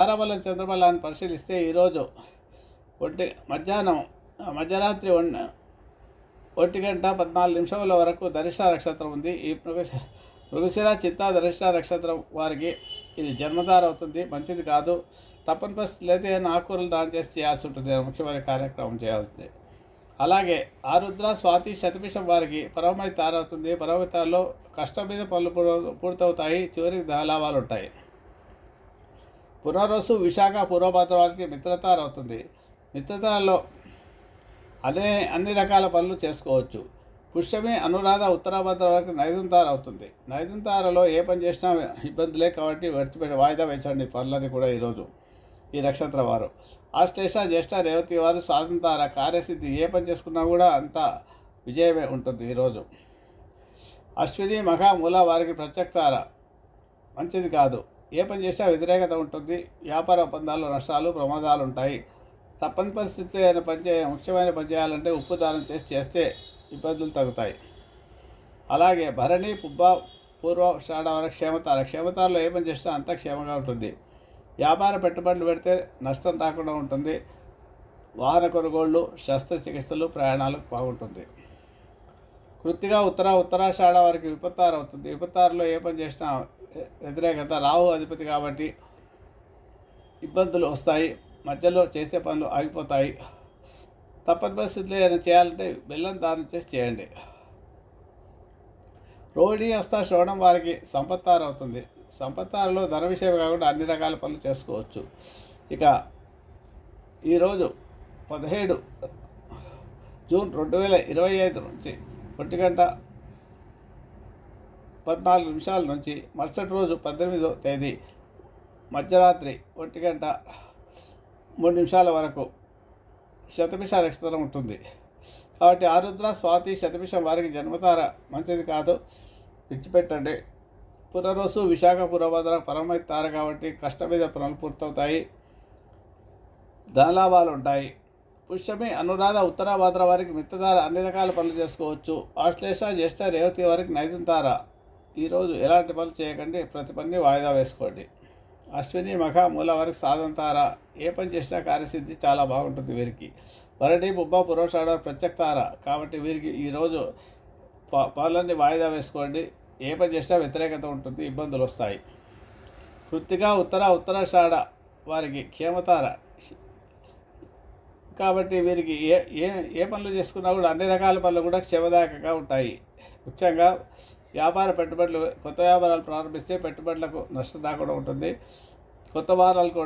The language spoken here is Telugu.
తారాబలం చంద్రబలాన్ని పరిశీలిస్తే ఈరోజు ఒంటి మధ్యాహ్నం మధ్యరాత్రి ఒంటి గంట పద్నాలుగు నిమిషముల వరకు ధనిష్ట నక్షత్రం ఉంది. ఈ మృగశిర చిత్త ధనిష్ట నక్షత్రం వారికి ఇది జన్మదార అవుతుంది. మంచిది కాదు. తప్పని పరిస్థితులు అయితే ఆకూరలు దానం చేసి చేయాల్సి ఉంటుంది. ముఖ్యమైన కార్యక్రమం చేయాల్సింది. అలాగే ఆరుద్ర స్వాతి శతపిషం వారికి పరమై తారవుతుంది. పరమతాల్లో కష్టం మీద పనులు పూర్- పూర్తవుతాయి. చివరికి లాభాలు ఉంటాయి. పునరుసు విశాఖ పూర్వభాద్ర వారికి మిత్రతార అవుతుంది. మిత్రతారలో అనే అన్ని రకాల పనులు చేసుకోవచ్చు. పుష్యమి అనురాధ ఉత్తరాభద్ర వరకు నైదుంతార అవుతుంది. నైదుంతారలో ఏ పని చేసినా ఇబ్బందులే కాబట్టి విడిచిపెట్టి వాయిదా వేసండి పనులని కూడా ఈరోజు ఈ నక్షత్ర వారు. ఆశ్లేష జ్యేష్ఠ రేవతి వారు సాధంతార కార్యసిద్ధి ఏ పని చేసుకున్నా కూడా అంత విజయమే ఉంటుంది ఈరోజు అశ్విని మహామూల మూల వారికి ప్రత్యక్తార మంచిది కాదు. ఏ పని చేసినా వ్యతిరేకత ఉంటుంది. వ్యాపార ఒప్పందాలు నష్టాలు ప్రమాదాలు ఉంటాయి తప్పని పరిస్థితిలో అయిన పనిచేయ ముఖ్యమైన పని చేయాలంటే ఉప్పు దానం చేసి చేస్తే ఇబ్బందులు తగ్గుతాయి. అలాగే భరణి పుబ్బ పూర్వ షాఢవర క్షేమతార క్షేమతారలో ఏ పని చేసినా అంతా క్షేమంగా ఉంటుంది. వ్యాపార పెట్టుబడులు పెడితే నష్టం రాకుండా ఉంటుంది. వాహన కొనుగోళ్ళు శస్త్రచికిత్సలు ప్రయాణాలకు బాగుంటుంది. కృత్తిగా ఉత్తర ఉత్తరాషాఢ వారికి విపత్తారు అవుతుంది విపత్తారులో ఏ పని చేసినా వ్యతిరేకత రాహు అధిపతి కాబట్టి ఇబ్బందులు వస్తాయి మధ్యలో చేసే పనులు ఆగిపోతాయి. తప్పని పరిస్థితులు ఏదైనా చేయాలంటే బెల్లం దానం చేసి చేయండి. రోహిణి హస్త శ్రవణం వారికి సంపత్తారు అవుతుంది. సంపత్తారులో ధన విషయం కాకుండా అన్ని రకాల పనులు చేసుకోవచ్చు. ఇక ఈరోజు పదిహేడు జూన్ రెండు వేల ఇరవై ఐదు నుంచి ఒంటి గంట పద్నాలుగు నిమిషాల నుంచి మరుసటి రోజు పద్దెనిమిదో తేదీ మధ్యరాత్రి ఒంటి గంట మూడు నిమిషాల వరకు శతమిష నక్షత్రం ఉంటుంది. కాబట్టి ఆరుద్ర స్వాతి శతమిషం వారికి జన్మతార మంచిది కాదు. విడిచిపెట్టండి. పునరోసు విశాఖ పురభద్ర పరమైతారు కాబట్టి కష్టం మీద పనులు పూర్తవుతాయి. ధనలాభాలు ఉంటాయి. పుష్యమి అనురాధ ఉత్తరాభాద్ర వారికి మిత్తధార అన్ని రకాల పనులు చేసుకోవచ్చు. ఆశ్లేష జ్యేష్ఠ రేవతి వారికి నైదుంతార ఈరోజు ఎలాంటి పనులు చేయకండి ప్రతి పని వాయిదా వేసుకోండి. అశ్విని మఖ మూల వరకు సాధంతార. ఏ పని చేసినా కార్యసిద్ధి చాలా బాగుంటుంది వీరికి. వరడి బుబ్బ పురోషాడ ప్రత్యక్తార. కాబట్టి వీరికి ఈరోజు ప- పనులన్నీ వాయిదా వేసుకోండి. ఏ పని చేసినా వ్యతిరేకత ఉంటుంది ఇబ్బందులు వస్తాయి. కృత్తిగా ఉత్తర ఉత్తరాషాఢ వారికి క్షేమతార. కాబట్టి వీరికి ఏ ఏ ఏ పనులు చేసుకున్నా కూడా అన్ని రకాల పనులు కూడా క్షేమదాయకంగా ఉంటాయి. ముఖ్యంగా వ్యాపార పెట్టుబడులు కొత్త వ్యాపారాలు ప్రారంభిస్తే పెట్టుబడులకు నష్టం రాకుండా ఉంటుంది. కొత్త వారాలు కూడా